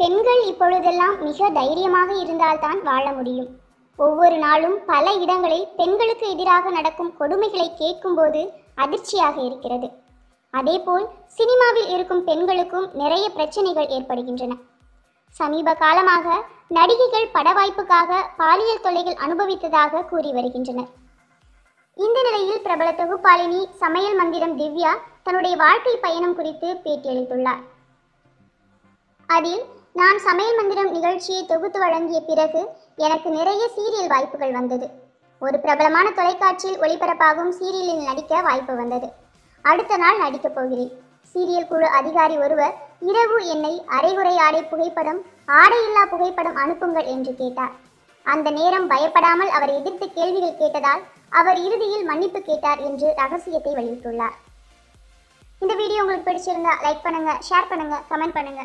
பெண்கள் இப்பொழுதெல்லாம் மிக தைரியமாக இருந்தால்தான் வாழ முடியும். ஒவ்வொரு நாளும் பல இடங்களில் பெண்களுக்கு எதிராக நடக்கும் கொடுமைகளை கேட்கும்போது அதிர்ச்சியாக இருக்கிறது. அதேபோல் சினிமாவில் இருக்கும் பெண்களுக்கும் நிறைய பிரச்சனைகள் ஏற்படுகின்றன. சமீப காலமாக நடிகைகள் பட வாய்ப்புக்காக பாலியல் தொல்லைகள் அனுபவித்ததாக கூறி வருகின்றனர். இந்த நிலையில் பிரபல தொகுப்பாளினி சமையல் மந்திரம் திவ்யா தன்னுடைய வாழ்க்கை பயணம் குறித்து பேட்டியளித்துள்ளார். அதில் நான் சமையல் மந்திரம் நிகழ்ச்சியை தொகுத்து வழங்கிய பிறகு எனக்கு நிறைய சீரியல் வாய்ப்புகள் வந்தது. ஒரு பிரபலமான தொலைக்காட்சியில் ஒளிபரப்பாகும் சீரியலில் நடிக்க வாய்ப்பு வந்தது. அடுத்த நாள் நடிக்கப் போகிறேன். சீரியல் குழு அதிகாரி ஒருவர் இரவு என்னை அரைகுறை ஆடை புகைப்படம் ஆடையில்லா புகைப்படம் அனுப்புங்கள் என்று கேட்டார். அந்த நேரம் பயப்படாமல் அவர் எதிர்த்து கேள்விகள் கேட்டதால் அவர் இறுதியில் மன்னிப்பு கேட்டார் என்று ரகசியத்தை வெளியிட்டுள்ளார். இந்த வீடியோ உங்களுக்கு பிடிச்சிருந்தா லைக் பண்ணுங்க ஷேர் பண்ணுங்க கமெண்ட் பண்ணுங்க.